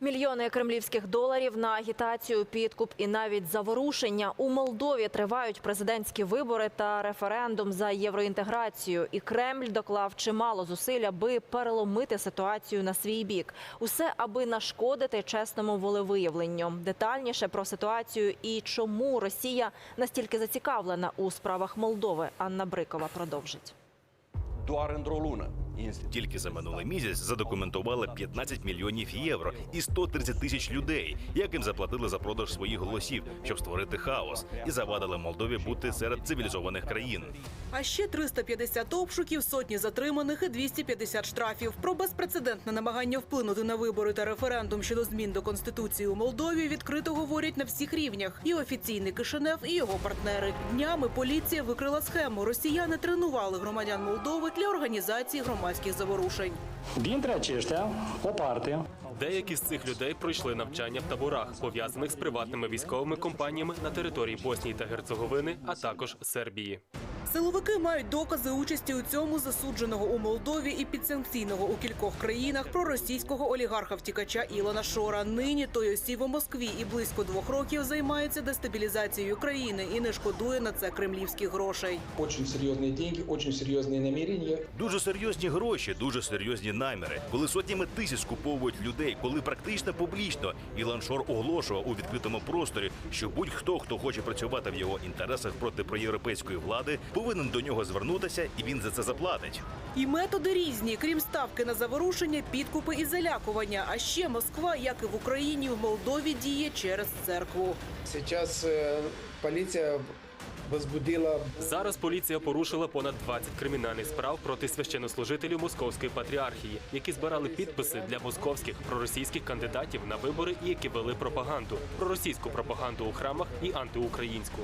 Мільйони кремлівських доларів на агітацію, підкуп і навіть заворушення у Молдові тривають президентські вибори та референдум за євроінтеграцію. І Кремль доклав чимало зусиль, аби переломити ситуацію на свій бік. Усе аби нашкодити чесному волевиявленню. Детальніше про ситуацію і чому Росія настільки зацікавлена у справах Молдови. Анна Брикова продовжить. lună. Тільки за минулий місяць задокументували 15 мільйонів євро і 130 тисяч людей, яким заплатили за продаж своїх голосів, щоб створити хаос, і завадили Молдові бути серед цивілізованих країн. А ще 350 обшуків, сотні затриманих і 250 штрафів. Про безпрецедентне намагання вплинути на вибори та референдум щодо змін до конституції у Молдові відкрито говорять на всіх рівнях. І офіційний Кишинев, і його партнери. Днями поліція викрила схему. Росіяни тренували громадян Молдови для організації громадських заворушень. Деякі з цих людей пройшли навчання в таборах, пов'язаних з приватними військовими компаніями на території Боснії та Герцеговини, а також Сербії. Силовики мають докази участі у цьому засудженого у Молдові і підсанкційного у кількох країнах проросійського олігарха втікача Ілона Шора. Нині той осів у Москві і близько двох років займається дестабілізацією країни і не шкодує на це кремлівських грошей. Очень серьезные деньги, очень серьезные намерения. Дуже серйозні гроші, дуже серйозні наміри. Коли сотнями тисяч скуповують людей, коли практично публічно Ілан Шор оголошував у відкритому просторі, що будь-хто, хто хоче працювати в його інтересах проти проєвропейської влади, повинен до нього звернутися, і він за це заплатить. І методи різні, крім ставки на заворушення, підкупи і залякування. А ще Москва, як і в Україні, в Молдові діє через церкву. Сейчас э, полиция возбудила Зараз поліція порушила понад 20 кримінальних справ проти священнослужителів Московської патріархії, які збирали підписи для московських проросійських кандидатів на вибори і які вели пропаганду, проросійську пропаганду у храмах і антиукраїнську.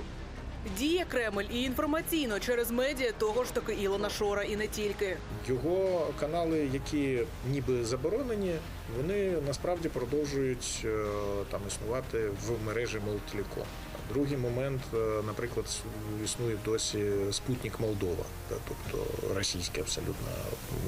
Діє Кремль і інформаційно через медіа того ж таки Ілона Шора, і не тільки. Його канали, які ніби заборонені, вони насправді продовжують е, там існувати в мережі Молтелеком. Другий момент, е, наприклад, існує досі Спутник Молдова, тобто російський абсолютно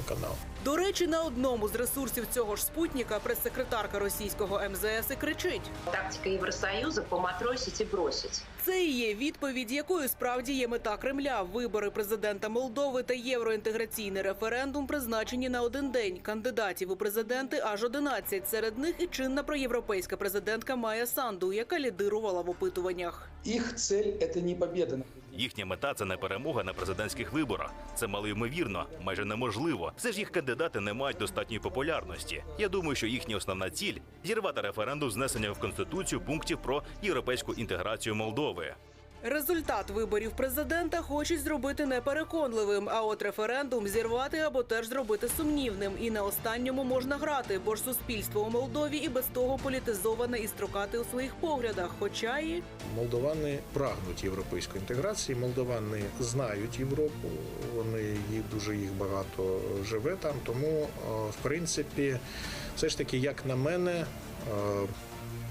канал. До речі, на одному з ресурсів цього ж спутника прес-секретарка російського МЗС і кричить: Тактика Евросоюза поматросить и бросить. це і є відповідь, якою справді є мета Кремля. Вибори президента Молдови та євроінтеграційний референдум призначені на один день. Кандидатів у президенти аж 11. Серед них і чинна проєвропейська президентка Майя Санду, яка лідирувала в опитуваннях. Их цель це не победа. Їхня мета це не перемога на президентських виборах. Це малоймовірно, майже неможливо. Все ж їх кандидати не мають достатньої популярності. Я думаю, що їхня основна ціль зірвати референдум з внесення в конституцію пунктів про європейську інтеграцію Молдови. Результат виборів президента хочуть зробити непереконливим, а от референдум зірвати або теж зробити сумнівним. І на останньому можна грати, бо ж суспільство у Молдові і без того політизоване і строкати у своїх поглядах. Хоча і Молдовани прагнуть європейської інтеграції. Молдовани знають Європу. Вони їх дуже їх багато живе там. Тому, е, в принципі, все ж таки, як на мене.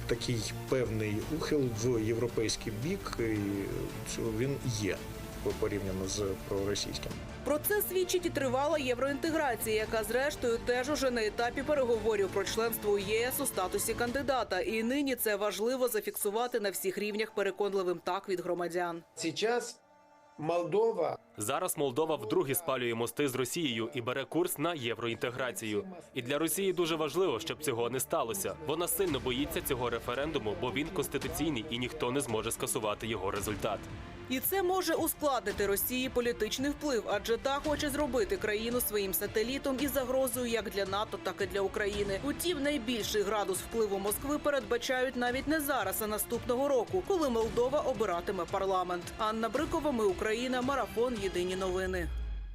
Такий певний ухил в європейський бік, і цього він є порівняно з проросійським. про це свідчить і тривала євроінтеграція, яка зрештою теж уже на етапі переговорів про членство у ЄС у статусі кандидата. І нині це важливо зафіксувати на всіх рівнях переконливим так від громадян. Сейчас Молдова Зараз Молдова вдруге спалює мости з Росією і бере курс на євроінтеграцію. І для Росії дуже важливо, щоб цього не сталося. Вона сильно боїться цього референдуму, бо він конституційний і ніхто не зможе скасувати його результат. І це може ускладнити Росії політичний вплив, адже та хоче зробити країну своїм сателітом і загрозою як для НАТО, так і для України. Утім, найбільший градус впливу Москви передбачають навіть не зараз, а наступного року, коли Молдова обиратиме парламент. Анна Брикова, ми Україна, марафон. Єдині новини.